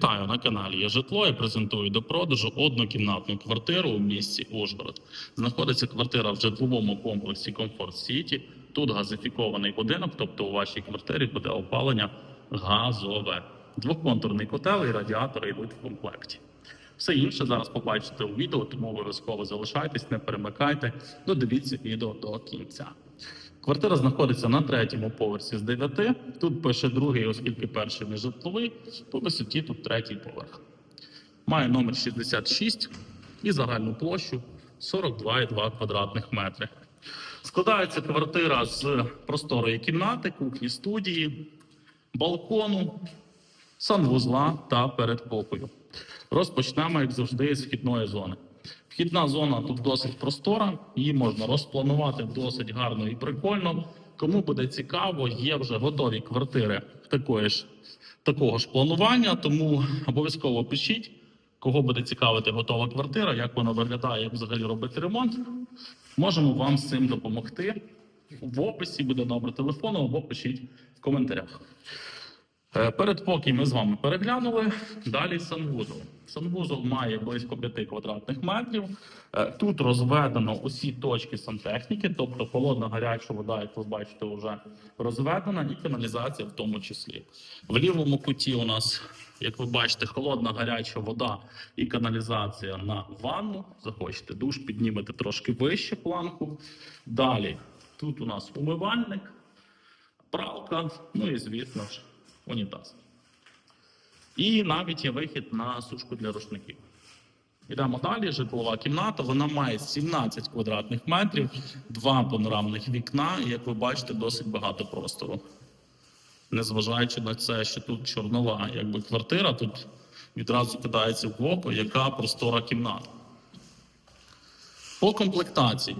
Вітаю на каналі «Є житло і презентую до продажу однокімнатну квартиру у місті Ужгород. Знаходиться квартира в житловому комплексі Комфорт Сіті. Тут газифікований будинок, тобто у вашій квартирі буде опалення газове. Двоконтурний котел і радіатори йдуть в комплекті. Все інше зараз побачите у відео, тому обов'язково залишайтесь, не перемикайте, додивіться відео до кінця. Квартира знаходиться на третьому поверсі з 9. Тут пише другий, оскільки перший не житловий. По висоті тут третій поверх. Має номер 66 і загальну площу 42,2 квадратних метри. Складається квартира з просторої кімнати, кухні студії, балкону, санвузла та передпокою. Розпочнемо, як завжди, з вхідної зони. Вхідна зона тут досить простора, її можна розпланувати досить гарно і прикольно. Кому буде цікаво, є вже готові квартири такої ж, такого ж планування, тому обов'язково пишіть, кого буде цікавити готова квартира, як вона виглядає, як взагалі робити ремонт. Можемо вам з цим допомогти. В описі буде номер телефону або пишіть в коментарях. Е, Передпокій ми з вами переглянули. Далі санвузол. Санвузол має близько 5 квадратних метрів. Е, Тут розведено усі точки сантехніки, тобто холодна гаряча вода, як ви бачите, вже розведена, і каналізація в тому числі. В лівому куті у нас, як ви бачите, холодна гаряча вода і каналізація на ванну. Захочете душ, піднімете трошки вище планку. Далі тут у нас умивальник, пралка, ну і звісно ж унітаз. І навіть є вихід на сушку для рушників. Йдемо далі. Житлова кімната. Вона має 17 квадратних метрів, два панорамних вікна, і як ви бачите, досить багато простору. Незважаючи на це, що тут чорнова якби, квартира, тут відразу кидається в око, яка простора кімната. По комплектації.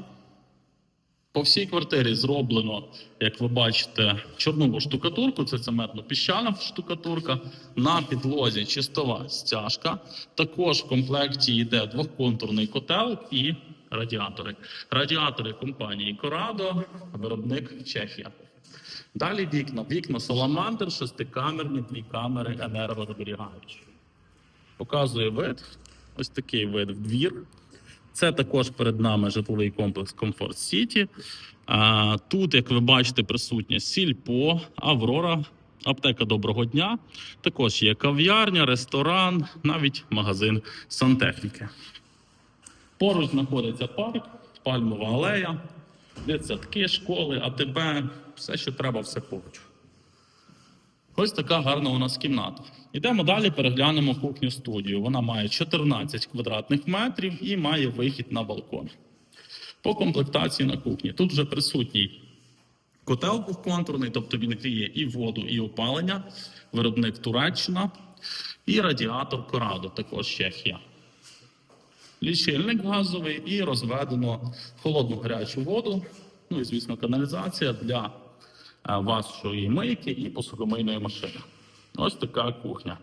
По всій квартирі зроблено, як ви бачите, чорнову штукатурку, це цементно-піщана штукатурка. На підлозі чистова стяжка. Також в комплекті йде двохконтурний котел і радіатори. Радіатори компанії Corrado, виробник Чехія. Далі вікна. Вікна Salamander, шестикамерні, дві камери енергозберігаючі. Показує вид. Ось такий вид в двір. Це також перед нами житловий комплекс Комфорт Сіті. Тут, як ви бачите, присутня Сільпо, Аврора, аптека доброго дня. Також є кав'ярня, ресторан, навіть магазин сантехніки. Поруч знаходиться парк, пальмова алея, дитсадки, школи, АТБ, все, що треба, все поруч. Ось така гарна у нас кімната. Йдемо далі, переглянемо кухню студію. Вона має 14 квадратних метрів і має вихід на балкон. По комплектації на кухні. Тут вже присутній котел двохконтурний, тобто він гріє і воду, і опалення, виробник Туреччина, і радіатор Корадо, також Чехія. Лічильник газовий і розведено холодну гарячу воду, ну і, звісно, каналізація для вашої мийки і посудомийної машини. Ось така кухня.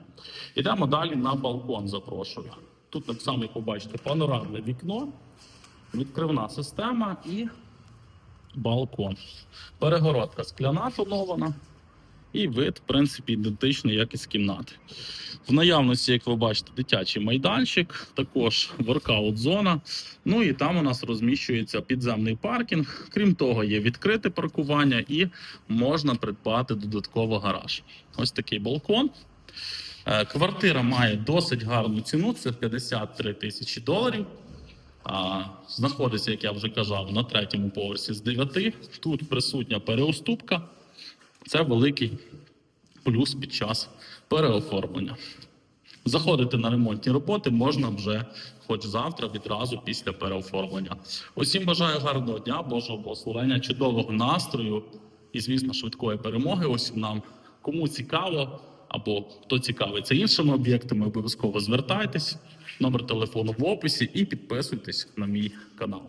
Йдемо далі на балкон. Запрошую. Тут так само, як ви бачите, панорамне вікно, відкривна система і балкон. Перегородка скляна тонована. І вид, в принципі, ідентичний, як і з кімнати. В наявності, як ви бачите, дитячий майданчик, також воркаут-зона. Ну і там у нас розміщується підземний паркінг. Крім того, є відкрите паркування і можна придбати додатково гараж. Ось такий балкон. Е, Квартира має досить гарну ціну, це 53 тисячі доларів. Знаходиться, як я вже казав, на третьому поверсі з 9. Тут присутня переуступка. Це великий плюс під час переоформлення. Заходити на ремонтні роботи можна вже хоч завтра, відразу після переоформлення. Усім бажаю гарного дня, Божого благословення, чудового настрою і, звісно, швидкої перемоги. Усім нам кому цікаво або хто цікавиться іншими об'єктами, обов'язково звертайтесь. Номер телефону в описі і підписуйтесь на мій канал.